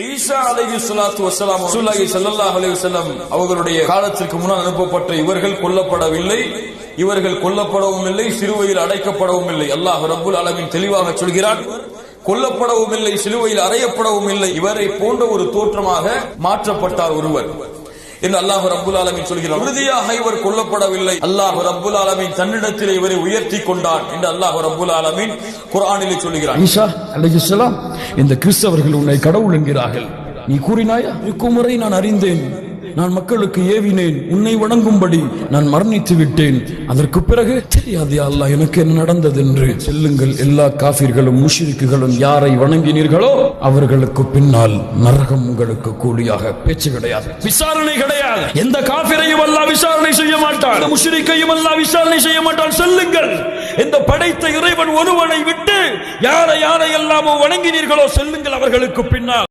ஈசா அலைஹி ஸலாத்து வஸலாம் ரசூலுல்லாஹி ஸல்லல்லாஹு அவர்களுடைய காலத்திற்கு முன்னால் அனுப்பப்பட்ட இவர்கள் கொல்லப்படவில்லை. இவர்கள் கொல்லப்படவும் இல்லை சிலுவையில் அடைக்கப்படவும் இல்லை. அல்லாஹ் ரபுல் அளவின் தெளிவாக சொல்கிறான். கொல்லப்படவும் இல்லை சிலுவையில் அறையப்படவும் இல்லை. இவரை போன்ற ஒரு தோற்றமாக மாற்றப்பட்டார் ஒருவர். என்று அல்லாஹ் ரப்புல் ஆலமீன் சொல்கிறார் உறுதியாக இவர் கொல்லப்படவில்லை. அல்லாஹ் ரப்புல் ஆலமீன் தன்னிடத்தில் இவரை உயர்த்தி கொண்டான் என்று அல்லாஹ் ரப்புல் ஆலமீன் குர்ஆனிலே சொல்கிறான். ஈசா அலைஹிஸ்ஸலாம் இந்த கிறிஸ்தவர்கள் உன்னை கடவுள் என்கிறார்கள். நீ கூறினாயா? இருக்கும் வரை நான் அறிந்தேன். நான் மக்களுக்கு ஏவினேன். உன்னை வணங்கும்படி நான் மரணித்து விட்டேன். அதற்கு பிறகு தெரியாது அல்லா அல்லாஹ் எனக்கு என்ன நடந்தது என்று செல்லுங்கள் எல்லா காபிர்களும் முஷ்ரிக்குகளும் யாரை வணங்கினீர்களோ அவர்களுக்கு பின்னால் நரகம் உங்களுக்கு கூலியாக. பேச்சு கிடையாது விசாரணை கிடையாது. எந்த காபிரையும் அல்லா விசாரணை செய்ய மாட்டான். முஷிரிக்கையும் அல்லா விசாரணை செய்ய மாட்டான். செல்லுங்கள். இந்த படைத்த இறைவன் ஒருவனை விட்டு யாரை யாரை எல்லாமோ வணங்கினீர்களோ செல்லுங்கள் அவர்களுக்கு பின்னால்.